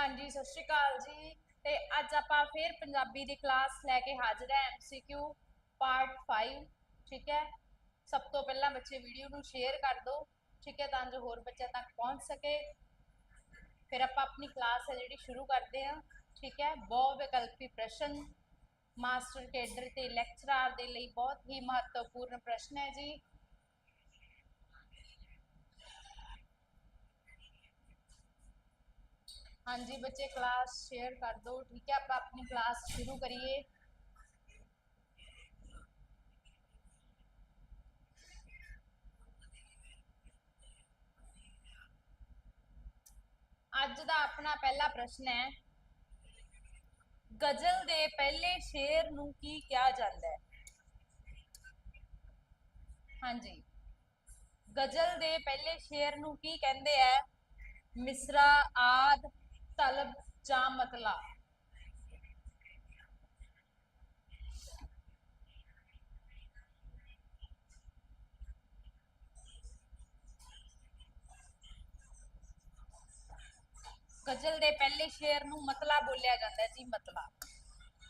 ਹਾਂਜੀ, ਸਤਿ ਸ਼੍ਰੀ ਅਕਾਲ ਜੀ। ਤੇ ਅੱਜ ਆਪਾਂ ਫਿਰ ਪੰਜਾਬੀ ਦੀ ਕਲਾਸ ਲੈ ਕੇ ਹਾਜ਼ਰ ਹੈ ਐਮਸੀਕਿਊ ਪਾਰਟ 5 ਠੀਕ ਹੈ? ਸਭ ਤੋਂ ਪਹਿਲਾਂ ਬੱਚੇ ਵੀਡੀਓ ਨੂੰ ਸ਼ੇਅਰ ਕਰ ਦਿਓ, ਠੀਕ ਹੈ? ਤਾਂ ਜੋ ਹੋਰ ਬੱਚਿਆਂ ਤੱਕ ਪਹੁੰਚ ਸਕੇ। ਫਿਰ ਆਪਾਂ ਆਪਣੀ ਕਲਾਸ ਹੈ ਜਿਹੜੀ ਸ਼ੁਰੂ ਕਰਦੇ ਹਾਂ, ਠੀਕ ਹੈ? ਬਹੁ ਵਿਕਲਪੀ ਪ੍ਰਸ਼ਨ। ਮਾਸਟਰ ਕੇਡਰ ਤੇ ਲੈਕਚਰਾਰ ਦੇ ਲਈ ਬਹੁਤ ਹੀ ਮਹੱਤਵਪੂਰਨ ਪ੍ਰਸ਼ਨ ਹੈ ਜੀ। ਹਾਂਜੀ, ਬੱਚੇ ਕਲਾਸ ਸ਼ੇਅਰ ਕਰ ਦਿਓ। ਠੀਕ ਹੈ, ਆਪਾਂ ਆਪਣੀ ਕਲਾਸ ਸ਼ੁਰੂ ਕਰੀਏ। ਅੱਜ ਦਾ ਆਪਣਾ ਪਹਿਲਾ ਪ੍ਰਸ਼ਨ ਹੈ, ਗਜ਼ਲ ਦੇ ਪਹਿਲੇ ਸ਼ੇਰ ਨੂੰ ਕੀ ਕਿਹਾ ਜਾਂਦਾ ਹੈ? ਹਾਂਜੀ, ਗਜ਼ਲ ਦੇ ਪਹਿਲੇ ਸ਼ੇਰ ਨੂੰ ਕੀ ਕਹਿੰਦੇ ਆ ਮਿਸਰਾ, ਆਦ ਤਲਬ ਜਾਂ ਮਤਲਾ। ਗਜ਼ਲ ਦੇ ਪਹਿਲੇ ਸ਼ੇਰ ਨੂੰ ਮਤਲਾ ਬੋਲਿਆ ਜਾਂਦਾ ਹੈ ਜੀ, ਮਤਲਾ।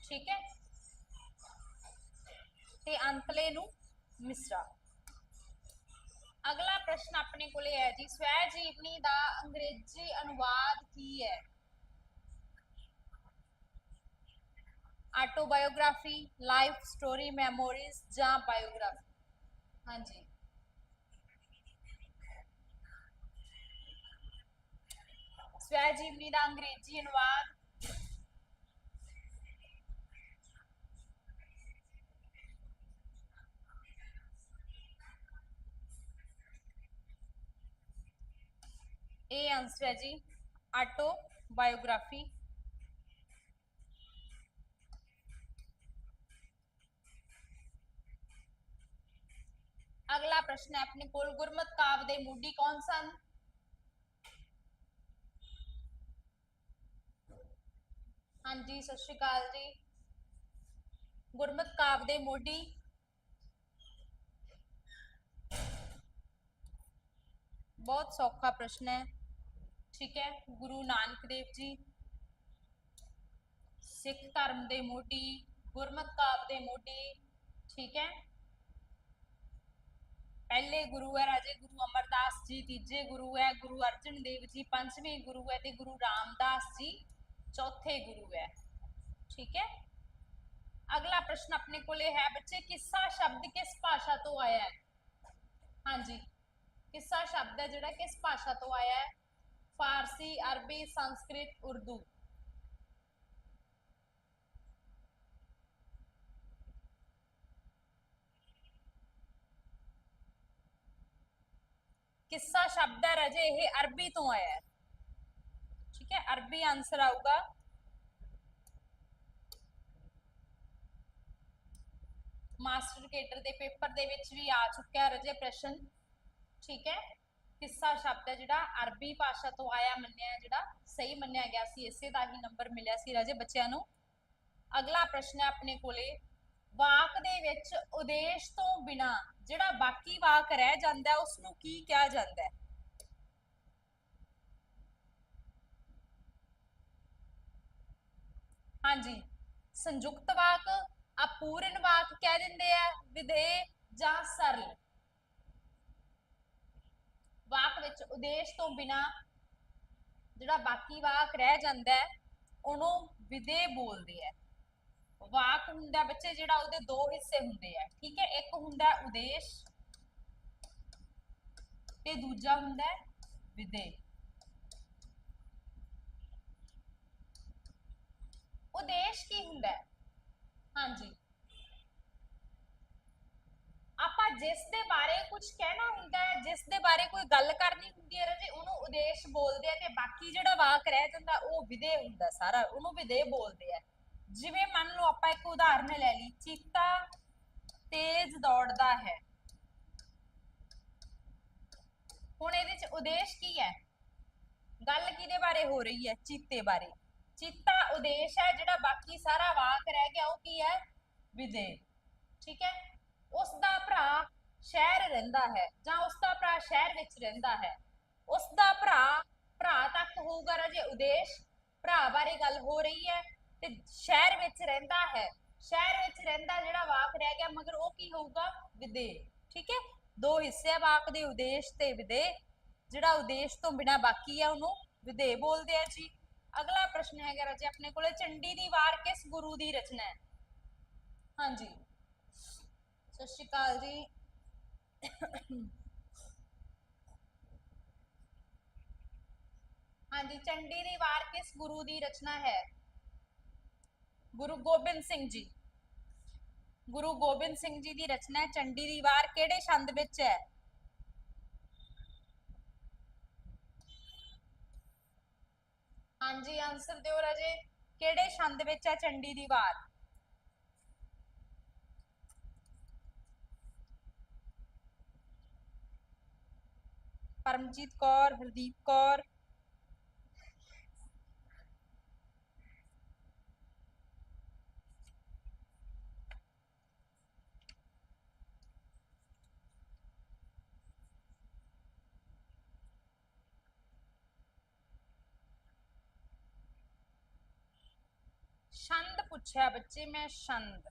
ਠੀਕ ਹੈ? ਤੇ ਅੰਤਲੇ ਨੂੰ ਮਿਸਰਾ। ਅਗਲਾ ਪ੍ਰਸ਼ਨ ਆਪਣੇ ਕੋਲੇ ਹੈ ਜੀ। ਸਵੈ ਜੀਵਨੀ ਦਾ ਅੰਗਰੇਜ਼ੀ ਅਨੁਵਾਦ ਕੀ ਹੈ? ਆਟੋਬਾਇਓਗ੍ਰਾਫੀ, ਲਾਈਫ ਸਟੋਰੀ, ਮੈਮੋਰੀਜ਼ ਜਾਂ ਬਾਇਓਗ੍ਰਾਫੀ? ਹਾਂਜੀ। ਸਵੈ ਜੀਵਨੀ ਦਾ ਅੰਗਰੇਜ਼ੀ ਅਨੁਵਾਦ। ਇਹ ਆਨਸਰ ਹੈ ਜੀ ਆਟੋ ਬਾਇਓਗ੍ਰਾਫੀ ਅਗਲਾ ਪ੍ਰਸ਼ਨ ਹੈ ਆਪਣੇ ਕੋਲ ਗੁਰਮਤ ਕਾਵ ਦੇ ਮੋਢੀ ਕੌਣ ਸਨ? ਹਾਂਜੀ, ਸਤਿ ਸ਼੍ਰੀ ਅਕਾਲ ਜੀ। ਗੁਰਮਤ ਕਾਵ ਦੇ ਮੋਢੀ ਬਹੁਤ ਸੌਖਾ ਪ੍ਰਸ਼ਨ ਹੈ। ਠੀਕ ਹੈ, ਗੁਰੂ ਨਾਨਕ ਦੇਵ ਜੀ। ਸਿੱਖ ਧਰਮ ਦੇ ਮੋਢੀ ਗੁਰਮਤ ਕਾਵ ਦੇ ਮੋਢੀ ਠੀਕ ਹੈ ਪਹਿਲੇ ਗੁਰੂ ਹੈ ਰਾਜੇ ਗੁਰੂ ਅਮਰਦਾਸ ਜੀ ਤੀਜੇ ਗੁਰੂ ਹੈ ਗੁਰੂ ਅਰਜਨ ਦੇਵ ਜੀ ਪੰਜਵੇਂ ਗੁਰੂ ਹੈ ਤੇ ਗੁਰੂ ਰਾਮਦਾਸ ਜੀ ਚੌਥੇ ਗੁਰੂ ਹੈ ਠੀਕ ਹੈ ਅਗਲਾ ਪ੍ਰਸ਼ਨ ਆਪਣੇ ਕੋਲੇ ਹੈ ਬੱਚੇ ਕਿੱਸਾ ਸ਼ਬਦ ਕਿਸ ਭਾਸ਼ਾ ਤੋਂ ਆਇਆ ਹੈ ਹਾਂਜੀ ਕਿੱਸਾ ਸ਼ਬਦ ਹੈ ਜਿਹੜਾ ਕਿਸ ਭਾਸ਼ਾ ਤੋਂ ਆਇਆ ਹੈ ਫਾਰਸੀ ਅਰਬੀ ਸੰਸਕ੍ਰਿਤ ਉਰਦੂ ਕਿੱਸਾ ਸ਼ਬਦ ਹੈ ਰਾਜੇ, ਇਹ ਅਰਬੀ ਤੋਂ ਆਇਆ ਹੈ। ਠੀਕ ਹੈ, ਅਰਬੀ ਆਨਸਰ ਆਊਗਾ। ਮਾਸਟਰ ਕੇਡਰ ਦੇ ਪੇਪਰ ਦੇ ਵਿੱਚ ਵੀ ਆ ਚੁੱਕਿਆ ਰਜੇ ਪ੍ਰਸ਼ਨ। ਠੀਕ ਹੈ, ਕਿੱਸਾ ਸ਼ਬਦ ਹੈ ਜਿਹੜਾ ਅਰਬੀ ਭਾਸ਼ਾ ਤੋਂ ਆਇਆ ਮੰਨਿਆ ਜਿਹੜਾ ਸਹੀ ਮੰਨਿਆ ਗਿਆ ਸੀ, ਇਸੇ ਦਾ ਹੀ ਨੰਬਰ ਮਿਲਿਆ ਸੀ ਰਾਜੇ ਬੱਚਿਆਂ ਨੂੰ। ਅਗਲਾ ਪ੍ਰਸ਼ਨ ਹੈ ਆਪਣੇ ਕੋਲੇ, ਵਾਕ ਦੇ ਵਿੱਚ ਉਦੇਸ਼ ਤੋਂ ਬਿਨਾ ਜਿਹੜਾ ਬਾਕੀ ਵਾਕ ਰਹਿ ਜਾਂਦਾ ਉਸ ਨੂੰ ਕੀ ਕਿਹਾ ਜਾਂਦਾ ਹੈ? ਹਾਂਜੀ। ਸੰਯੁਕਤ ਵਾਕ, ਅਪੂਰਨ ਵਾਕ ਕਹਿ ਦਿੰਦੇ ਆ ਵਿਧੇ ਜਾਂ ਸਰਲ? ਵਾਕ ਵਿੱਚ ਉਦੇਸ਼ ਤੋਂ ਬਿਨਾ ਜਿਹੜਾ ਬਾਕੀ ਵਾਕ ਰਹਿ ਜਾਂਦਾ ਹੈ, ਉਹਨੂੰ ਵਿਧੇ ਬੋਲਦੇ ਆ ਵਾਕ ਹੁੰਦਾ ਬੱਚੇ ਜਿਹੜਾ ਉਹਦੇ ਦੋ ਹਿੱਸੇ ਹੁੰਦੇ ਆ, ਠੀਕ ਹੈ, ਇੱਕ ਹੁੰਦਾ ਉਦੇਸ਼ ਤੇ ਦੂਜਾ ਹੁੰਦਾ ਵਿਦੇ ਉਦੇਸ਼ ਕੀ ਹੁੰਦਾ? ਹਾਂਜੀ। ਆਪਾਂ ਜਿਸ ਦੇ ਬਾਰੇ ਕੁਝ ਕਹਿਣਾ ਹੁੰਦਾ ਹੈ, ਜਿਸ ਦੇ ਬਾਰੇ ਕੋਈ ਗੱਲ ਕਰਨੀ ਹੁੰਦੀ ਹੈ ਰਾਜੇ, ਉਹਨੂੰ ਉਦੇਸ਼ ਬੋਲਦੇ ਆ ਤੇ ਬਾਕੀ ਜਿਹੜਾ ਵਾਕ ਰਹਿ ਜਾਂਦਾ ਉਹ ਵਿਦੇ ਹੁੰਦਾ ਸਾਰਾ, ਉਹਨੂੰ ਵਿਦੇ ਬੋਲਦੇ ਆ। ਜਿਵੇਂ ਮੰਨ ਲਓ ਆਪਾਂ ਇੱਕ ਉਦਾਹਰਨ ਲੈ ਲਈ, ਚੀਤਾ ਤੇਜ਼ ਦੌੜਦਾ ਹੈ। ਹੁਣ ਇਹਦੇ ਚ ਉਦੇਸ਼ ਕੀ ਹੈ? ਗੱਲ ਕਿਹਦੇ ਬਾਰੇ ਹੋ ਰਹੀ ਹੈ? ਚੀਤੇ ਬਾਰੇ। ਚੀਤਾ ਉਦੇਸ਼ ਹੈ ਜਿਹੜਾ ਬਾਕੀ ਸਾਰਾ ਵਾਕ ਰਹਿ ਗਿਆ, ਉਹ ਕੀ ਹੈ? ਵਿਦੇ ਠੀਕ ਹੈ? ਉਸ ਦਾ ਭਰਾ ਸ਼ਹਿਰ ਰਹਿੰਦਾ ਹੈ ਜਾਂ ਉਸ ਦਾ ਭਰਾ ਸ਼ਹਿਰ ਵਿੱਚ ਰਹਿੰਦਾ ਹੈ। ਉਸ ਦਾ ਭਰਾ ਭਰਾ ਤੱਕ ਹੋਊਗਾ ਰਾਜੇ ਉਦੇਸ਼ ਭਰਾ ਬਾਰੇ ਗੱਲ ਹੋ ਰਹੀ ਹੈ। ਤੇ ਸ਼ਹਿਰ ਵਿੱਚ ਰਹਿੰਦਾ ਹੈ। ਸ਼ਹਿਰ ਵਿੱਚ ਰਹਿੰਦਾ ਜਿਹੜਾ ਵਾਕ ਰਹਿ ਗਿਆ, ਮਗਰ ਉਹ ਕੀ ਹੋਊਗਾ? ਵਿਦੇ ਠੀਕ ਹੈ? ਦੋ ਹਿੱਸੇ ਆ ਵਾਕ ਦੇ, ਉਦੇਸ਼ ਤੇ ਵਿਦੇ ਜਿਹੜਾ ਉਦੇਸ਼ ਤੋਂ ਬਿਨਾ ਬਾਕੀ ਆ ਉਹਨੂੰ ਵਿਦੇ ਬੋਲਦੇ ਆ ਜੀ। ਅਗਲਾ ਪ੍ਰਸ਼ਨ ਹੈਗਾ ਰਾਜੇ, ਆਪਣੇ ਕੋਲੇ ਚੰਡੀ ਦੀ ਵਾਰ ਕਿਸ ਗੁਰੂ ਦੀ ਰਚਨਾ ਹੈ? ਹਾਂਜੀ। ਸਤਿ ਸ਼੍ਰੀ ਅਕਾਲ ਜੀ। ਹਾਂਜੀ ਚੰਡੀ ਦੀ ਵਾਰ ਕਿਸ ਗੁਰੂ ਦੀ ਰਚਨਾ ਹੈ? ਗੁਰੂ ਗੋਬਿੰਦ ਸਿੰਘ ਜੀ। ਗੁਰੂ ਗੋਬਿੰਦ ਸਿੰਘ ਜੀ ਦੀ ਰਚਨਾ ਚੰਡੀ ਦੀ ਵਾਰ ਕਿਹੜੇ ਛੰਦ ਵਿੱਚ ਹੈ? ਹਾਂਜੀ ਆਨਸਰ ਦਿਓ ਰਾਜੇ। ਕਿਹੜੇ ਛੰਦ ਵਿੱਚ ਹੈ ਚੰਡੀ ਦੀ ਵਾਰ? ਪਰਮਜੀਤ ਕੌਰ, ਹਰਦੀਪ ਕੌਰ ਛੰਦ ਪੁੱਛਿਆ, ਬੱਚੇ ਮੈਂ ਛੰਦ।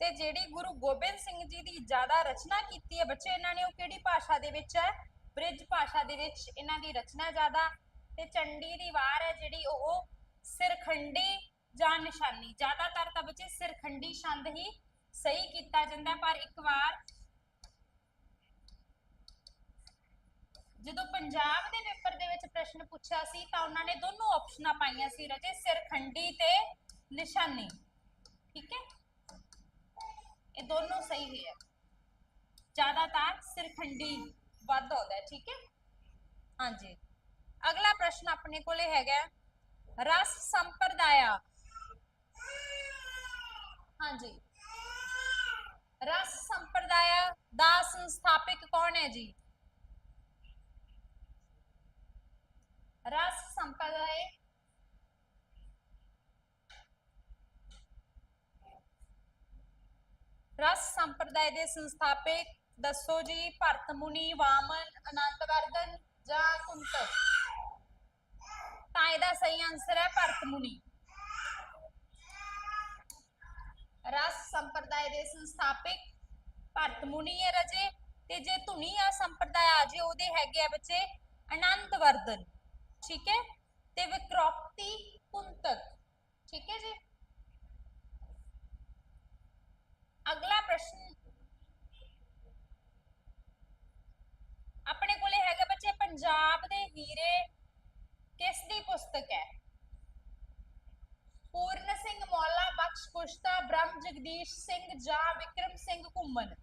ਤੇ ਜਿਹੜੀ ਗੁਰੂ ਗੋਬਿੰਦ ਸਿੰਘ ਜੀ ਦੀ ਜ਼ਿਆਦਾ ਰਚਨਾ ਕੀਤੀ ਹੈ, ਬੱਚੇ ਇਹਨਾਂ ਨੇ ਉਹ ਕਿਹੜੀ ਭਾਸ਼ਾ ਦੇ ਵਿੱਚ ਹੈ? ਬ੍ਰਿਜ ਭਾਸ਼ਾ ਦੇ ਵਿੱਚ ਇਹਨਾਂ ਦੀ ਰਚਨਾ ਜ਼ਿਆਦਾ। ਤੇ ਚੰਡੀ ਦੀ ਵਾਰ ਹੈ ਜਿਹੜੀ ਉਹ ਸਿਰਖੰਡੀ ਜਾਂ ਨਿਸ਼ਾਨੀ। ਜ਼ਿਆਦਾਤਰ ਤਾਂ ਬੱਚੇ ਸਿਰਖੰਡੀ ਛੰਦ ਹੀ ਸਹੀ ਕੀਤਾ ਜਾਂਦਾ, ਪਰ ਇੱਕ ਵਾਰ ਜਦੋਂ ਪੰਜਾਬ ਦੇ ਪੇਪਰ ਦੇ ਵਿੱਚ ਪ੍ਰਸ਼ਨ ਪੁੱਛਿਆ ਸੀ, ਤਾਂ ਉਹਨਾਂ ਨੇ ਦੋਨੋਂ ਆਪਸ਼ਨਾਂ ਪਾਈਆਂ ਸੀ, ਰਜੇ ਸਿਰਖੰਡੀ ਤੇ ਨਿਸ਼ਾਨੀ। ਠੀਕ ਹੈ? ਇਹ ਦੋਨੋਂ ਸਹੀ ਹੈ। ਜ਼ਿਆਦਾਤਰ ਸਿਰਖੰਡੀ ਵੱਧ ਆਉਂਦਾ ਹੈ, ਠੀਕ ਹੈ? ਹਾਂਜੀ। ਅਗਲਾ ਪ੍ਰਸ਼ਨ ਆਪਣੇ ਕੋਲੇ ਹੈਗਾ ਰਸ ਸੰਪਰਦਾਇਆ। ਹਾਂਜੀ ਰਸ ਸੰਪਰਦਾਇਆ ਦਾ ਸੰਸਥਾਪਕ ਕੌਣ ਹੈ ਜੀ ਰਸ ਸੰਪਰਦਾਇ ਰਸ ਸੰਪਰਦਾਇ ਦੇ ਸੰਸਥਾਪਕ ਦੱਸੋ ਜੀ ਭਰਤ ਮੁਨੀ ਵਾਮਨ ਅਨੰਤ ਵਰਧਨ ਜਾਂ ਕੁੰਤਕ ਤਾਂ ਇਹਦਾ ਸਹੀ ਆਨਸਰ ਹੈ ਭਰਤ ਮੁਨੀ ਰਸ ਸੰਪਰਦਾਇ ਦੇ ਸੰਸਥਾਪਕ ਭਰਤ ਮੁਨੀ ਹੈ ਰਜੇ, ਤੇ ਜੇ ਧੁਨੀ ਆ ਸੰਪਰਦਾਇ ਆ ਜੇ ਉਹਦੇ ਹੈਗੇ ਆ ਬੱਚੇ ਅਨੰਤ ਵਰਧਨ, ਠੀਕ ਹੈ? ਤੇ ਵਿਕ੍ਰੋਪਤੀ ਕੁੰਤਕ, ਠੀਕ ਹੈ ਜੀ? ਅਗਲਾ ਪ੍ਰਸ਼ਨ। ਆਪਣੇ ਕੋਲੇ ਹੈਗਾ ਬੱਚੇ ਪੰਜਾਬ ਦੇ ਹੀਰੇ, ਕਿਸ ਦੀ ਪੁਸਤਕ ਹੈ? ਪੂਰਨ ਸਿੰਘ ਮੌਲਾ, ਬਖਸ਼ ਕੁਸ਼ਤਾ, ਬ੍ਰਹਮ ਜਗਦੀਸ਼ ਸਿੰਘ ਜਾਂ ਵਿਕਰਮ ਸਿੰਘ ਘੁੰਮਣ।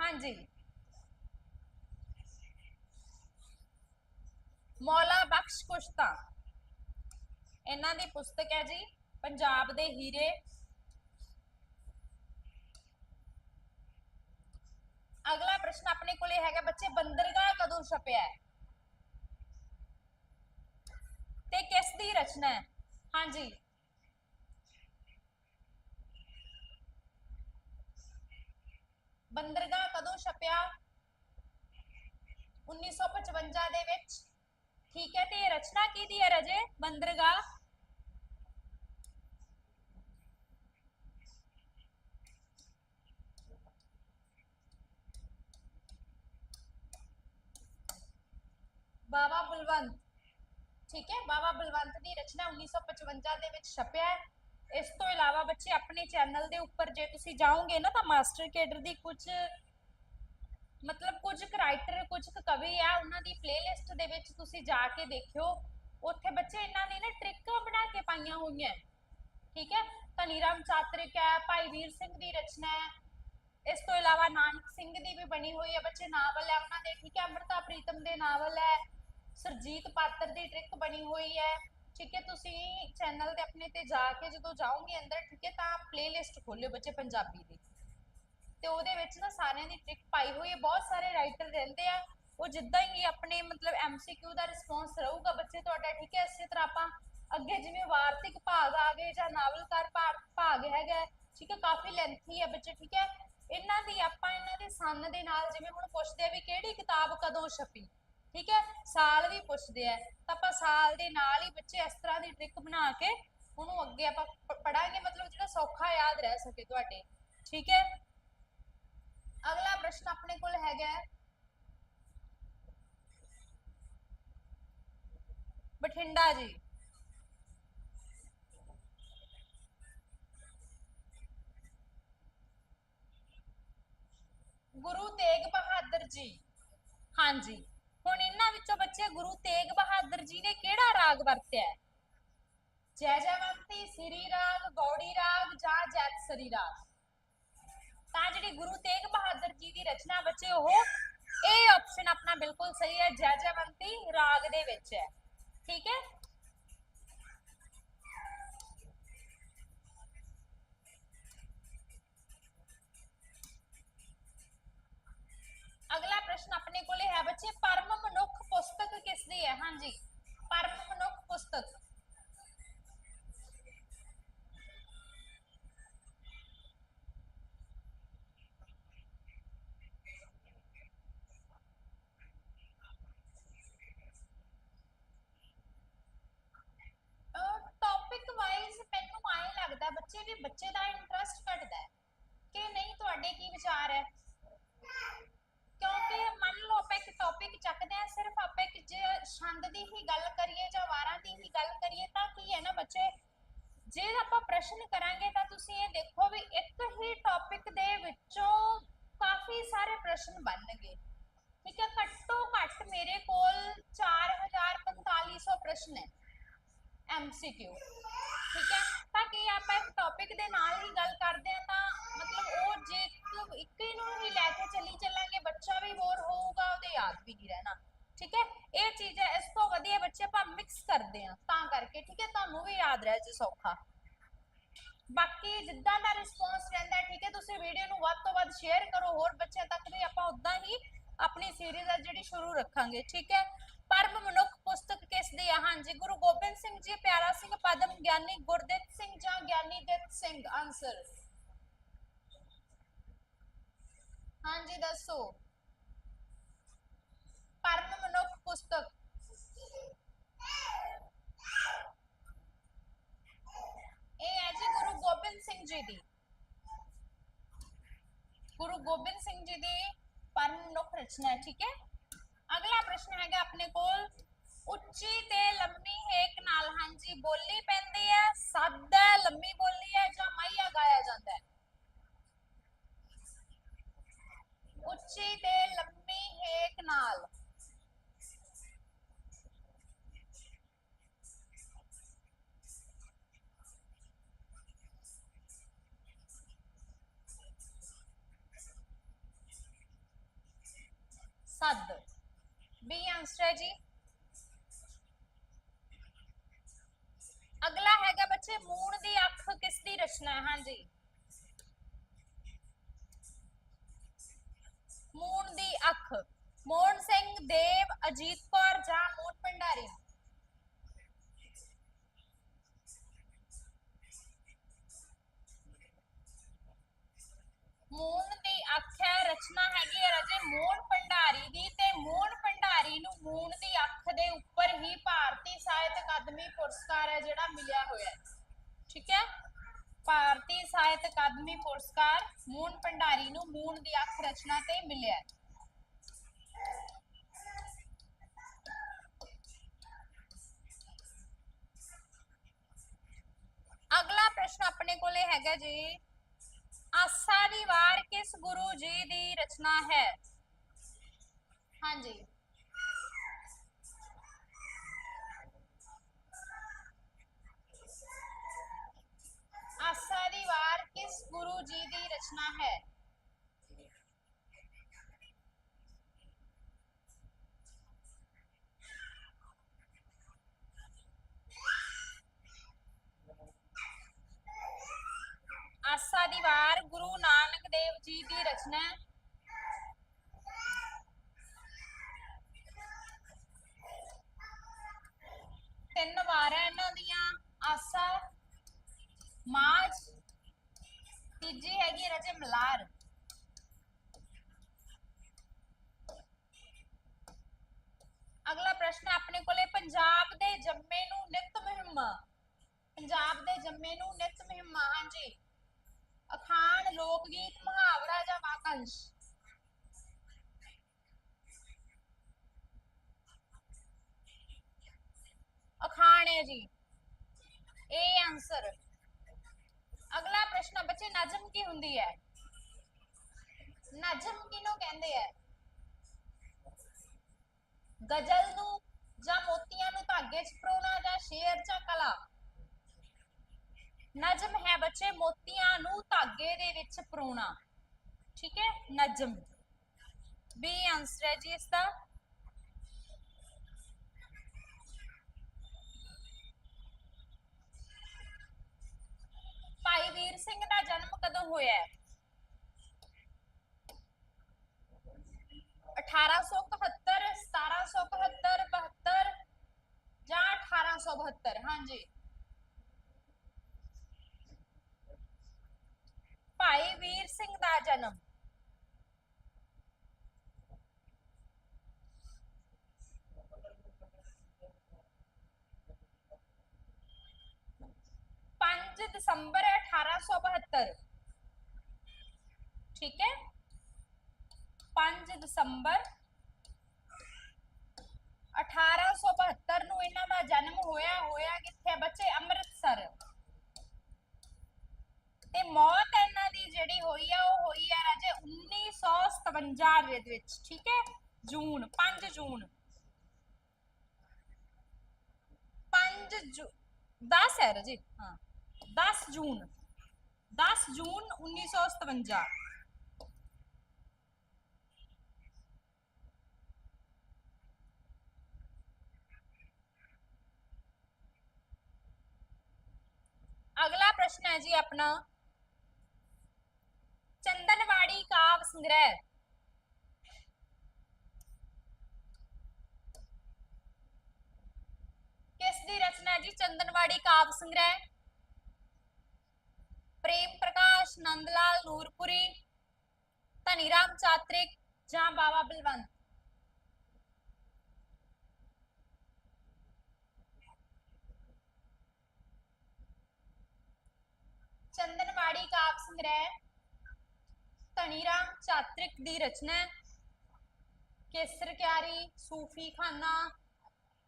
ਹਾਂਜੀ। ਮੌਲਾ, ਬਖਸ਼ ਕੁਸ਼ਤਾ। ਇਹਨਾਂ ਦੀ ਪੁਸਤਕ ਹੈ ਜੀ, ਪੰਜਾਬ ਦੇ ਹੀਰੇ। ਅਗਲਾ ਪ੍ਰਸ਼ਨ ਆਪਣੇ ਕੋਲੇ ਹੈਗਾ, ਬੱਚੇ ਬੰਦਰਗਾਹ ਕਦੋਂ ਛਪਿਆ ਹੈ? ਤੇ ਕਿਸ ਦੀ ਰਚਨਾ ਹੈ ਹਾਂਜੀ ਬੰਦਰਗਾਹ ਕਦੋਂ ਛਪਿਆ 1955 ਦੇ ਵਿੱਚ ਠੀਕ ਹੈ ਤੇ ਇਹ ਰਚਨਾ ਕਿਹਦੀ ਹੈ ਰਜੇ ਬੰਦਰਗਾਹ ਬਾਬਾ ਬਲਵੰਤ ਠੀਕ ਹੈ ਬਾਬਾ ਬਲਵੰਤ ਦੀ ਰਚਨਾ 1955 ਦੇ ਵਿੱਚ ਛਪਿਆ ਹੈ। ਇਸ ਤੋਂ ਇਲਾਵਾ ਬੱਚੇ ਆਪਣੇ ਚੈਨਲ ਦੇ ਉੱਪਰ ਜੇ ਤੁਸੀਂ ਜਾਓਗੇ ਨਾ ਤਾਂ ਮਾਸਟਰ ਕੇਡਰ ਦੀ ਕੁਝ ਮਤਲਬ ਕੁਝ ਰਾਈਟਰ ਕੁਝ ਕੁ ਕਵੀ ਆ, ਉਹਨਾਂ ਦੀ ਪਲੇਲਿਸਟ ਦੇ ਵਿੱਚ ਤੁਸੀਂ ਜਾ ਕੇ ਦੇਖਿਓ। ਉੱਥੇ ਬੱਚੇ ਇਹਨਾਂ ਨੇ ਨਾ ਟ੍ਰਿਕ ਬਣਾ ਕੇ ਪਾਈਆਂ ਹੋਈਆਂ। ਠੀਕ ਹੈ, ਧਨੀਰਾਮ ਚਾਤਰਿਕ ਹੈ, ਭਾਈ ਵੀਰ ਸਿੰਘ ਦੀ ਰਚਨਾ ਹੈ। ਇਸ ਤੋਂ ਇਲਾਵਾ ਨਾਨਕ ਸਿੰਘ ਦੀ ਵੀ ਬਣੀ ਹੋਈ ਹੈ, ਬੱਚੇ ਨਾਵਲ ਹੈ ਉਹਨਾਂ ਦੇ। ਠੀਕ ਹੈ, ਅੰਮ੍ਰਿਤਾ ਪ੍ਰੀਤਮ ਦੇ ਨਾਵਲ ਹੈ। ਸਰਜੀਤ ਪਾਤਰ ਦੀ ਟ੍ਰਿਕ ਬਣੀ ਹੋਈ ਹੈ। ਠੀਕ ਹੈ, ਤੁਸੀਂ ਚੈਨਲ ਤੇ ਆਪਣੇ ਤੇ ਜਾ ਕੇ ਜਦੋਂ ਜਾਓਗੇ ਅੰਦਰ, ਠੀਕ ਹੈ, ਤਾਂ ਪਲੇਲਿਸਟ ਖੋਲਿਓ ਬੱਚੇ ਪੰਜਾਬੀ ਦੀ। ਤੇ ਉਹਦੇ ਵਿੱਚ ਨਾ ਸਾਰਿਆਂ ਦੀ ਟ੍ਰਿਕ ਪਾਈ ਹੋਈ ਹੈ। ਬਹੁਤ ਸਾਰੇ ਰਾਈਟਰ ਰਹਿੰਦੇ ਆ। ਉਹ ਜਿੱਦਾਂ ਹੀ ਆਪਣੇ ਮਤਲਬ ਐਮਸੀਕਿਊ ਦਾ ਰਿਸਪੌਂਸ ਰਹੂਗਾ ਬੱਚੇ ਤੁਹਾਡਾ, ਠੀਕ ਹੈ, ਇਸੇ ਤਰ੍ਹਾਂ ਆਪਾਂ ਅੱਗੇ ਜਿਵੇਂ ਵਾਰਤਿਕ ਭਾਗ ਆ ਗਏ ਜਾਂ ਨਾਵਲਕਾਰ ਭਾ- ਭਾਗ ਹੈਗਾ ਠੀਕ ਹੈ, ਕਾਫੀ ਲੈਂਥੀ ਹੈ ਬੱਚੇ, ਠੀਕ ਹੈ। ਇਹਨਾਂ ਦੀ ਆਪਾਂ ਇਹਨਾਂ ਦੇ ਸੰਨ ਦੇ ਨਾਲ ਜਿਵੇਂ ਹੁਣ ਪੁੱਛਦੇ ਆ ਵੀ ਕਿਹੜੀ ਕਿਤਾਬ ਕਦੋਂ ਛਪੀ? ਠੀਕ ਹੈ? ਸਾਲ ਵੀ ਪੁੱਛਦੇ ਆ। ਤਾਂ ਆਪਾਂ ਸਾਲ ਦੇ ਨਾਲ ਹੀ ਬੱਚੇ ਇਸ ਤਰ੍ਹਾਂ ਦੀ ਟ੍ਰਿਕ ਬਣਾ ਕੇ ਉਹਨੂੰ ਅੱਗੇ ਆਪਾਂ ਪੜਾਂਗੇ ਮਤਲਬ ਜਿਹੜਾ ਸੌਖਾ ਯਾਦ ਰਹਿ ਸਕੇ ਤੁਹਾਡੇ। ਠੀਕ ਹੈ? ਅਗਲਾ ਪ੍ਰਸ਼ਨ ਆਪਣੇ ਕੋਲ ਹੈਗਾ। ਬਠਿੰਡਾ ਜੀ। ਗੁਰੂ ਤੇਗ ਬਹਾਦਰ ਜੀ। ਹਾਂਜੀ। ਹੁਣ ਇਹਨਾਂ ਵਿੱਚੋਂ ਬੱਚੇ ਗੁਰੂ ਤੇਗ ਬਹਾਦਰ ਜੀ ਨੇ ਕਿਹੜਾ ਰਾਗ ਵਰਤਿਆ ਹੈ? ਜੈ ਜੈਵੰਤੀ ਸ੍ਰੀ ਰਾਗ, ਗੌੜੀ ਰਾਗ ਜਾਂ ਜੈਤਸਰੀ ਰਾਗ? ਤਾਂ ਜਿਹੜੀ ਗੁਰੂ ਤੇਗ ਬਹਾਦਰ ਜੀ ਦੀ ਰਚਨਾ ਬੱਚੇ, ਉਹ ਇਹ ਆਪਸ਼ਨ ਆਪਣਾ ਬਿਲਕੁਲ ਸਹੀ ਹੈ, ਜੈ ਜੈਵੰਤੀ ਰਾਗ ਦੇ ਵਿੱਚ ਹੈ। ਠੀਕ ਹੈ? ਪ੍ਰਸ਼ਨ ਆਪਣੇ ਕੋਲੇ ਹੈ ਬੱਚੇ, ਪਰਮ ਮਨੁੱਖ ਪੁਸਤਕ ਕਿਸ ਦੀ ਹੈ? ਹਾਂਜੀ, ਪਰਮ ਮਨੁੱਖ ਪੁਸਤਕ ਟੌਪਿਕ ਵਾਈਜ਼ ਮੈਨੂੰ ਆਏ ਲੱਗਦਾ ਬੱਚੇ ਵੀ ਬੱਚੇ ਦਾ ਇੰਟਰਸਟ ਘਟਦਾ ਹੈ ਕਿ ਨਹੀਂ ਤੁਹਾਡੇ ਕੀ ਵਿਚਾਰ ਹੈ ਕਿਉਂਕਿ ਮੰਨ ਲਓ ਆਪਾਂ ਇੱਕ ਟੌਪਿਕ ਚੱਕਦੇ ਆ ਸਿਰਫ ਆਪਾਂ ਇੱਕ ਜੇ ਛੰਦ ਦੀ ਹੀ ਗੱਲ ਕਰੀਏ ਜਾਂ ਵਾਰਾਂ ਦੀ ਹੀ ਗੱਲ ਕਰੀਏ ਤਾਂ ਕੀ ਹੈ ਨਾ ਬੱਚੇ ਜੇ ਆਪਾਂ ਪ੍ਰਸ਼ਨ ਕਰਾਂਗੇ ਤਾਂ ਤੁਸੀਂ ਇਹ ਦੇਖੋ ਵੀ ਇੱਕ ਹੀ ਟੌਪਿਕ ਦੇ ਵਿੱਚੋਂ ਕਾਫੀ ਸਾਰੇ ਪ੍ਰਸ਼ਨ ਬਣਨਗੇ। ਠੀਕ ਹੈ, ਘੱਟੋ ਘੱਟ ਮੇਰੇ ਕੋਲ 4450 ਪ੍ਰਸ਼ਨ ਹੈ ਐਮਸੀਕਿਊ ਠੀਕ ਹੈ, ਤਾਂ ਕਿ ਆਪਾਂ ਇੱਕ ਟੌਪਿਕ ਦੇ ਨਾਲ ਹੀ ਗੱਲ ਕਰਦੇ ਆ ਤਾਂ ਮਤਲਬ ਉਹ ਜੇ ਇੱਕ ਹੀ ਨੂੰ ਹੀ ਲੈ ਕੇ ਚੱਲੀ ਚੱਲਾਂਗੇ, ਬੱਚਾ ਵੀ ਹੋਰ ਹੋਊਗਾ, ਉਹਦੇ ਯਾਦ ਵੀ ਨਹੀਂ ਰਹਿਣਾ। ਠੀਕ ਹੈ, ਇਹ ਚੀਜ਼ ਹੈ, ਇਸ ਤੋਂ ਵਧੀਆ ਬੱਚੇ ਆਪਾਂ ਮਿਕਸ ਕਰਦੇ ਆ ਤਾਂ ਕਰਕੇ। ਠੀਕ ਹੈ, ਤੁਹਾਨੂੰ ਵੀ ਯਾਦ ਰਹਿ ਜੇ ਸੌਖਾ। ਬਾਕੀ ਜਿੱਦਾਂ ਦਾ ਰਿਸਪੌਂਸ ਰਹਿੰਦਾ ਠੀਕ ਹੈ, ਤੁਸੀਂ ਵੀਡੀਓ ਨੂੰ ਵੱਧ ਤੋਂ ਵੱਧ ਸ਼ੇਅਰ ਕਰੋ, ਹੋਰ ਬੱਚਿਆਂ ਤੱਕ ਵੀ ਆਪਾਂ ਉਦਾਂ ਹੀ ਆਪਣੀ ਸੀਰੀਜ਼ ਆ ਜਿਹੜੀ ਸ਼ੁਰੂ ਰੱਖਾਂਗੇ, ਠੀਕ ਹੈ? ਪਰਮ ਮਨੁੱਖ ਪੁਸਤਕ ਕਿਸ ਦੀ ਹੈ ਹਾਂਜੀ, ਗੁਰੂ ਗੋਬਿੰਦ ਸਿੰਘ ਜੀ, ਪਿਆਰਾ ਸਿੰਘ ਪਦਮ ਗਿਆਨੀ, ਗੁਰਦਿੱਤ ਸਿੰਘ ਜਾਂ ਗਿਆਨੀ ਦਿੱਤ ਸਿੰਘ? ਆਨਸਰ ਹਾਂਜੀ, ਦੱਸੋ। ਪਰਮ ਮਨੁੱਖ ਪੁਸਤਕ ਇਹ ਹੈ ਜੀ ਗੁਰੂ ਗੋਬਿੰਦ ਸਿੰਘ ਜੀ ਦੀ ਗੁਰੂ ਗੋਬਿੰਦ ਸਿੰਘ ਜੀ ਦੀ ਪਰਮ ਮਨੁੱਖ ਰਚਨਾ ਹੈ ਠੀਕ ਹੈ ਅਗਲਾ ਪ੍ਰਸ਼ਨ ਹੈਗਾ ਆਪਣੇ ਕੋਲ ਉੱਚੀ ਤੇ ਲੰਮੀ ਹੇਕ ਨਾਲ ਹਾਂਜੀ ਬੋਲੀ ਪੈਂਦੀ ਹੈ ਸੱਦ ਹੈ ਲੰਮੀ ਬੋਲੀ ਹੈ ਜਾਂ ਮਾਈਆ ਗਾਇਆ ਜਾਂਦਾ ਹੈ ਉੱਚੀ ਤੇ ਲੰਮੀ ਹੇਕ ਨਾਲ ਸੱਦ ਬੀ ਆਨਸਰ ਹੈ ਜੀ ਅਗਲਾ ਹੈਗਾ ਬੱਚੇ ਮੂਣ ਦੀ ਅੱਖ ਕਿਸ ਦੀ ਰਚਨਾ ਹੈ ਹਾਂਜੀ ਮੂਣ ਦੀ ਅੱਖ ਮੋਹਨ ਸਿੰਘ ਦੇਵ ਅਜੀਤ ਕੌਰ ਜਾਂ ਮੋਹਨ ਭੰਡਾਰੀ ਮੂਣ ਦੀ ਅੱਖ ਹੈ ਰਚਨਾ ਹੈਗੀ ਹੈ ਰਾਜੇ ਮੋਹਨ ਭੰਡਾਰੀ ਦੀ ਤੇ ਮੋਹਨ ਭੰਡਾਰੀ ਨੂੰ ਮੂਣ ਦੀ ਅੱਖ ਦੇ ਉੱਪਰ ਹੀ ਭਾਰਤੀ ਸਾਹਿਤ ਅਕਾਦਮੀ ਪੁਰਸਕਾਰ ਹੈ ਜਿਹੜਾ ਮਿਲਿਆ ਹੋਇਆ ਹੈ ਠੀਕ ਹੈ ਭਾਰਤੀ ਸਾਹਿਤ ਅਕਾਦਮੀ ਪੁਰਸਕਾਰ ਮੂਨ ਭੰਡਾਰੀ ਨੂੰ ਮੂਨ ਦੀ ਅੱਖ ਰਚਨਾ ਤੇ ਮਿਲਿਆ ਹੈ। ਅਗਲਾ ਪ੍ਰਸ਼ਨ ਆਪਣੇ ਕੋਲੇ ਹੈਗਾ ਜੀ। ਆਸਾ ਦੀ ਵਾਰ ਕਿਸ ਗੁਰੂ ਜੀ ਦੀ ਰਚਨਾ ਹੈ? ਹਾਂਜੀ। ਆਸਾ ਦੀ ਵਾਰ ਕਿਸ ਗੁਰੂ ਜੀ ਦੀ ਰਚਨਾ ਹੈ ਆਸਾ ਦੀ ਵਾਰ ਗੁਰੂ ਨਾਨਕ ਦੇਵ ਜੀ ਦੀ ਰਚਨਾ ਹੈ ਪ੍ਰਸ਼ਨ ਹੈ ਆਪਣੇ ਕੋਲੇ ਪੰਜਾਬ ਦੇ ਜੰਮੇ ਨੂੰ ਨਿਤ ਮੁਹਿੰਮ ਪੰਜਾਬ ਦੇ ਜੰਮੇ ਨੂੰ ਨਿਤ ਮੁਹਿੰਮ ਹਾਂਜੀ ਅਖਾਣ ਲੋਕ ਗੀਤ ਮੁਹਾਵਰਾ ਜਾਂ ਵਾਕੰਸ਼ ਅਖਾਣ ਹੈ ਜੀ। ਇਹ ਅਗਲਾ ਪ੍ਰਸ਼ਨ ਬੱਚੇ, ਨਜ਼ਮ ਕੀ ਹੁੰਦੀ ਹੈ? ਨਜ਼ਮ ਕਿਹਨੂੰ ਕਹਿੰਦੇ ਆ ਗਜ਼ਲ ਨੂੰ ਜਾਂ ਮੋਤੀਆਂ ਨੂੰ ਧਾਗੇ 'ਚ ਪਰੋਣਾ ਜਾਂ ਸ਼ੇਰ ਜਾਂ ਕਲਾ? ਨਜ਼ਮ ਹੈ ਬੱਚੇ, ਮੋਤੀਆਂ ਨੂੰ ਧਾਗੇ ਦੇ ਵਿੱਚ ਪਰੋਣਾ। ਠੀਕ ਹੈ? ਨਜ਼ਮ। ਬੀ ਆਨਸਰ ਹੈ ਜੀ ਇਸ ਦਾ ਭਾਈ ਵੀਰ ਸਿੰਘ ਦਾ ਜਨਮ ਕਦੋਂ ਹੋਇਆ ਹੈ? 1871 1771 72 ਜਾਂ 1872 ਹਾਂਜੀ। ਭਾਈ ਵੀਰ ਸਿੰਘ ਦਾ ਜਨਮ। ਪੰਜ ਦਸੰਬਰ 1872 ਠੀਕ ਹੈ 5 ਦਸੰਬਰ 1872 ਨੂੰ ਇਹਨਾਂ ਦਾ ਜਨਮ ਹੋਇਆ ਹੋਇਆ ਕਿੱਥੇ ਬੱਚੇ ਅੰਮ੍ਰਿਤਸਰ ਤੇ ਮੌਤ ਇਹਨਾਂ ਦੀ ਜਿਹੜੀ ਹੋਈ ਆ ਉਹ ਹੋਈ ਆ ਰਾਜੇ 1957 ਦੇ ਵਿੱਚ ਠੀਕ ਹੈ ਜੂਨ 5 ਜੂਨ 5 ਜੂ 10 ਹੈ ਰਾਜੇ ਹਾਂ 10 ਜੂਨ 10 ਜੂਨ 1957 ਅਗਲਾ ਪ੍ਰਸ਼ਨ ਹੈ ਜੀ ਆਪਣਾ। ਚੰਦਨਵਾੜੀ ਕਾਵ ਸੰਗ੍ਰਹਿ। ਕਿਸ ਦੀ ਰਚਨਾ ਜੀ? ਚੰਦਨਵਾੜੀ ਕਾਵ ਸੰਗ੍ਰਹਿ। ਪ੍ਰੇਮ ਪ੍ਰਕਾਸ਼ ਨੰਦ ਲਾਲ ਨੂਰਪੁਰੀ, ਧਨੀ ਰਾਮ ਚਾਤ੍ਰਿਕ ਜਾਂ ਬਾਬਾ ਬਲਵੰਤ। ਚੰਦਨਵਾੜੀ ਕਾਵਿ ਸੰਗ੍ਰਹਿ, ਧਨੀ ਰਾਮ ਚਾਤ੍ਰਿਕ ਦੀ ਰਚਨਾ ਕੇਸਰ ਕਿਆਰੀ, ਸੂਫੀ ਖਾਨਾ,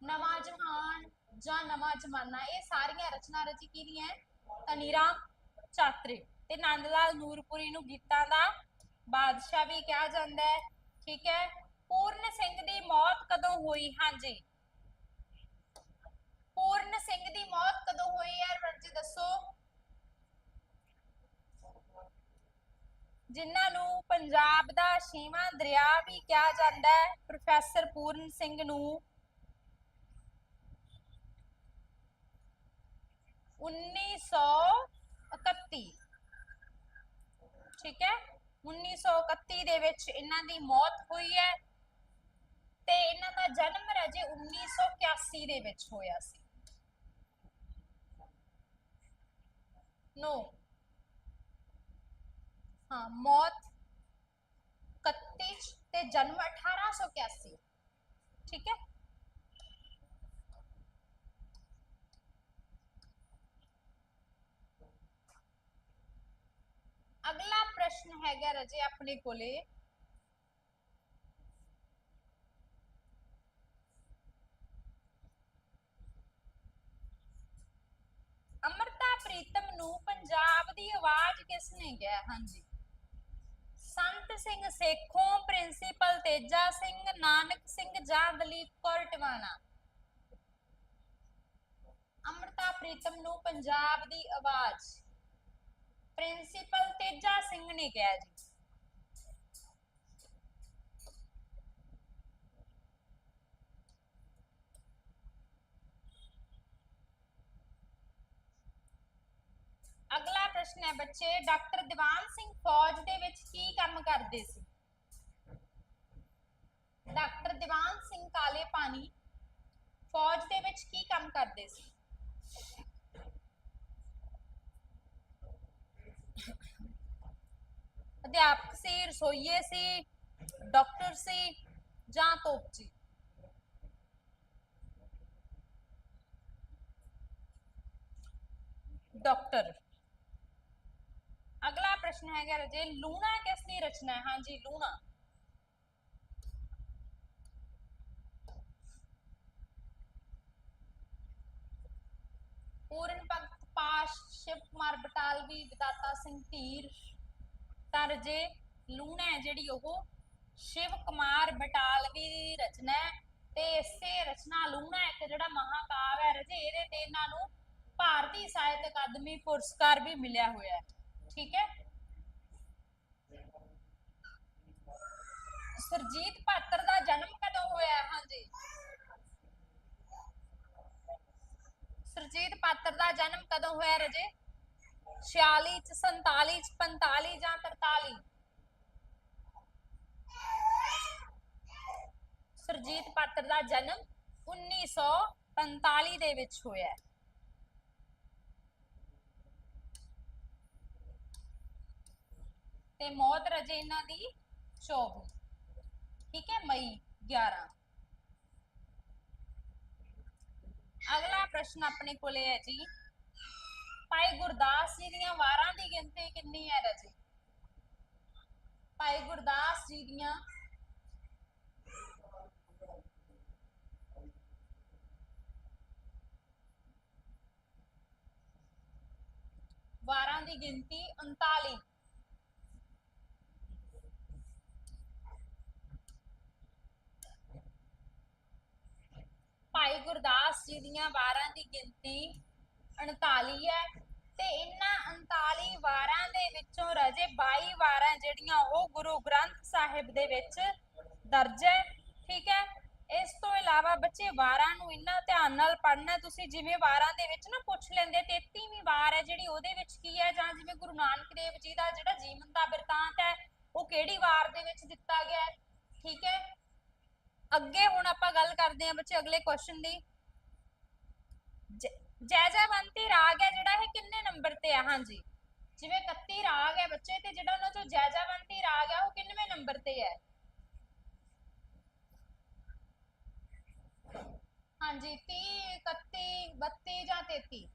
ਨਵਾਂ ਜਹਾਨ ਜਾਂ ਨਵਾਂ ਜ਼ਮਾਨਾ, ਇਹ ਸਾਰੀਆਂ ਰਚਨਾ ਰਚੀ ਕਿਹਦੀਆਂ ਹੈ? ਚਾਤਰੇ ਤੇ ਨੰਦ ਲਾਲ ਨੂਰਪੁਰੀ ਨੂੰ ਗੀਤਾਂ ਦਾ ਬਾਦਸ਼ਾਹ ਵੀ ਕਿਹਾ ਜਾਂਦਾ ਹੈ, ਠੀਕ ਹੈ? ਪੂਰਨ ਸਿੰਘ ਦੀ ਮੌਤ ਕਦੋਂ ਹੋਈ? ਹਾਂਜੀ। ਪੂਰਨ ਸਿੰਘ ਦੀ ਮੌਤ ਕਦੋਂ ਹੋਈ ਯਾਰ ਵਰਜੀ ਦੱਸੋ? ਜਿਨ੍ਹਾਂ ਨੂੰ ਪੰਜਾਬ ਦਾ ਛੇਵਾਂ ਦਰਿਆ ਵੀ ਕਿਹਾ ਜਾਂਦਾ ਹੈ, ਪ੍ਰੋਫੈਸਰ ਪੂਰਨ ਸਿੰਘ ਨੂੰ। 1931 ਠੀਕ ਹੈ? 1931 ਦੇ ਵਿੱਚ ਇਹਨਾਂ ਦੀ ਮੌਤ ਹੋਈ ਹੈ ਤੇ ਇਹਨਾਂ ਦਾ ਜਨਮ ਰਾਜੇ 1981 ਦੇ ਵਿੱਚ ਹੋਇਆ ਸੀ। ਨੋ। ਹਾਂ, ਮੌਤ 31 ਚ ਤੇ ਜਨਮ 1881 ਠੀਕ ਹੈ? ਅਗਲਾ ਪ੍ਰਸ਼ਨ ਹੈਗਾ ਰਜੇ ਆਪਣੇ ਕੋਲੇ। ਅਮਰਤਾ ਪ੍ਰੀਤਮ ਨੂੰ ਪੰਜਾਬ ਦੀ ਆਵਾਜ਼ ਕਿਸ ਨੇ ਕਿਹਾ? ਹਾਂਜੀ। ਸੰਤ ਸਿੰਘ ਸੇਖੋਂ, ਪ੍ਰਿੰਸੀਪਲ ਤੇਜਾ ਸਿੰਘ, ਨਾਨਕ ਸਿੰਘ ਜਾਂ ਦਲੀਪ ਕੌਰ ਟਿਵਾਣਾ ਅਮਰਤਾ ਪ੍ਰੀਤਮ ਨੂੰ ਪੰਜਾਬ ਦੀ ਆਵਾਜ਼। ਪ੍ਰਿੰਸੀਪਲ ਤੇਜਾ ਸਿੰਘ ਨੇ ਕਿਹਾ ਜੀ। ਅਗਲਾ ਪ੍ਰਸ਼ਨ ਹੈ, ਬੱਚੇ, ਡਾਕਟਰ ਦੀਵਾਨ ਸਿੰਘ ਫੌਜ ਦੇ ਵਿੱਚ ਕੀ ਕੰਮ ਕਰਦੇ ਸੀ? ਡਾਕਟਰ ਦੀਵਾਨ ਸਿੰਘ ਕਾਲੇ ਪਾਣੀ ਫੌਜ ਦੇ ਵਿੱਚ ਕੀ ਕੰਮ ਕਰਦੇ ਸੀ? ਅਧਿਆਪਕ ਸੀ ਰਸੋਈਏ ਸੀ ਡਾਕਟਰ ਸੀ ਜਾਂ ਤੋਪਚੀ डॉक्टर। अगला प्रश्न है राजे लूणा किसकी रचना है? हाँ जी लूणा पूर्ण भगत पाश, शिव कुमार बटालवी विदाता सिंह धीर ਤਾਂ ਲੂਣਾ ਹੈ ਜਿਹੜੀ ਉਹ, ਸ਼ਿਵ ਕੁਮਾਰ ਬਟਾਲਵੀ ਦੀ ਰਚਨਾ ਹੈ ਤੇ ਇਸੇ ਰਚਨਾ ਲੂਣਾ ਇੱਕ ਜਿਹੜਾ ਮਹਾਕਾਵਿ ਹੈ ਰਜੇ, ਇਹਦੇ ਤੇ ਇਹਨਾਂ ਨੂੰ ਭਾਰਤੀ ਸਾਹਿਤ ਅਕਾਦਮੀ ਪੁਰਸਕਾਰ ਵੀ ਮਿਲਿਆ ਹੋਇਆ ਹੈ, ਠੀਕ ਹੈ? ਸਰਜੀਤ ਪਾਤਰ ਦਾ ਜਨਮ ਕਦੋਂ ਹੋਇਆ ਹਾਂਜੀ। ਸਰਜੀਤ ਪਾਤਰ ਦਾ ਜਨਮ ਕਦੋਂ ਹੋਇਆ ਰਜੇ? 46 ਚ 47 ਚ 45 ਜਾਂ 43 ਸਰਜੀਤ ਪਾਤਰ ਦਾ ਜਨਮ 1945 ਦੇ ਵਿੱਚ ਹੋਇਆ ਤੇ ਮੌਤ ਰਜੇ ਇਹਨਾਂ ਦੀ 24 ਠੀਕ ਹੈ, ਮਈ 11 ਅਗਲਾ ਪ੍ਰਸ਼ਨ ਆਪਣੇ ਕੋਲੇ ਹੈ ਜੀ। ਭਾਈ ਗੁਰਦਾਸ ਜੀ ਦੀਆਂ ਵਾਰਾਂ ਦੀ ਗਿਣਤੀ ਕਿੰਨੀ ਹੈ ਰਜੀ? ਭਾਈ ਗੁਰਦਾਸ ਜੀ ਦੀਆਂ ਵਾਰਾਂ ਦੀ ਗਿਣਤੀ 39 ਭਾਈ ਗੁਰਦਾਸ ਜੀ ਦੀਆਂ ਵਾਰਾਂ ਦੀ ਗਿਣਤੀ 39 ਹੈ ਤੇ ਇਹਨਾਂ 39 ਵਾਰਾਂ ਦੇ ਵਿੱਚੋਂ ਰਜੇ 22 ਵਾਰਾਂ ਜਿਹੜੀਆਂ ਉਹ ਗੁਰੂ ਗ੍ਰੰਥ ਸਾਹਿਬ ਦੇ ਵਿੱਚ ਦਰਜ ਹੈ, ਠੀਕ ਹੈ। ਇਸ ਤੋਂ ਇਲਾਵਾ ਬੱਚੇ ਵਾਰਾਂ ਨੂੰ ਇੰਨਾ ਧਿਆਨ ਨਾਲ ਪੜ੍ਹਨਾ, ਤੁਸੀਂ ਜਿਵੇਂ ਵਾਰਾਂ ਦੇ ਵਿੱਚ ਨਾ ਪੁੱਛ ਲੈਂਦੇ 33ਵੀਂ ਵਾਰ ਹੈ ਜਿਹੜੀ ਉਹਦੇ ਵਿੱਚ ਕੀ ਹੈ, ਜਾਂ ਜਿਵੇਂ ਗੁਰੂ ਨਾਨਕ ਦੇਵ ਜੀ ਦਾ ਜਿਹੜਾ ਜੀਵਨ ਦਾ ਬਿਰਤਾਂਤ ਹੈ, ਉਹ ਕਿਹੜੀ ਵਾਰ ਦੇ ਵਿੱਚ ਦਿੱਤਾ ਗਿਆ ਹੈ, ਠੀਕ ਹੈ। ਅੱਗੇ ਹੁਣ ਆਪਾਂ ਗੱਲ ਕਰਦੇ ਹਾਂ ਬੱਚੇ ਅਗਲੇ ਕੁਐਸਚਨ ਦੀ। ਜੈ ਜੈਵੰਤੀ ਰਾਗ ਹੈ ਜਿਹੜਾ ਇਹ ਕਿੰਨੇ ਨੰਬਰ ਤੇ ਹੈ ਹਾਂਜੀ। ਜਿਵੇਂ 31 ਰਾਗ ਹੈ ਬੱਚੇ, ਤੇ ਜਿਹੜਾ ਉਹਨਾਂ ਚੋਂ ਜੈਜਵੰਤੀ ਰਾਗ ਹੈ ਉਹ ਕਿੰਨਵੇਂ ਨੰਬਰ ਤੇ ਹੈ? ਹਾਂਜੀ 30 31 32 ਜਾਂ 33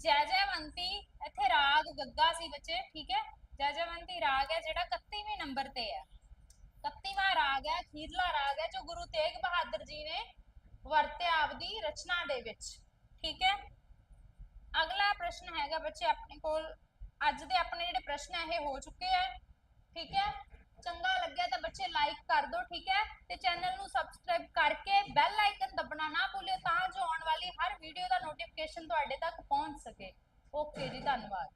ਜੈਜਵੰਤੀ ਇੱਥੇ ਰਾਗ ਗੱਗਾ ਸੀ ਬੱਚੇ, ਠੀਕ ਹੈ? ਜੈ ਜੈਵੰਤੀ ਰਾਗ ਹੈ ਜਿਹੜਾ 31ਵੇਂ ਨੰਬਰ ਤੇ ਹੈ। 31ਵਾਂ ਰਾਗ ਹੈ, ਅਖੀਰਲਾ ਰਾਗ ਹੈ, ਜੋ ਗੁਰੂ ਤੇਗ ਬਹਾਦਰ ਜੀ ਨੇ ਵਰਤਿਆ ਆਪਦੀ ਰਚਨਾ ਦੇ ਵਿੱਚ। ਠੀਕ ਹੈ? ਅਗਲਾ ਪ੍ਰਸ਼ਨ ਹੈਗਾ ਬੱਚੇ ਆਪਣੇ ਕੋਲ। ਅੱਜ ਦੇ ਆਪਣੇ ਜਿਹੜੇ ਪ੍ਰਸ਼ਨ ਹੈ, ਇਹ ਹੋ ਚੁੱਕੇ ਆ ਠੀਕ ਹੈ? ਚੰਗਾ ਲੱਗਿਆ ਤਾਂ ਬੱਚੇ ਲਾਈਕ ਕਰ ਦਿਓ, ਠੀਕ ਹੈ? ਤੇ ਚੈਨਲ ਨੂੰ ਸਬਸਕ੍ਰਾਈਬ ਕਰਕੇ ਬੈਲ ਆਈਕਨ ਦਬਣਾ ਨਾ ਭੁੱਲਿਓ, ਤਾਂ ਜੋ ਆਉਣ ਵਾਲੀ ਹਰ ਵੀਡੀਓ ਦਾ ਨੋਟੀਫਿਕੇਸ਼ਨ ਤੁਹਾਡੇ ਤੱਕ ਪਹੁੰਚ ਸਕੇ। ਓਕੇ ਜੀ, ਧੰਨਵਾਦ।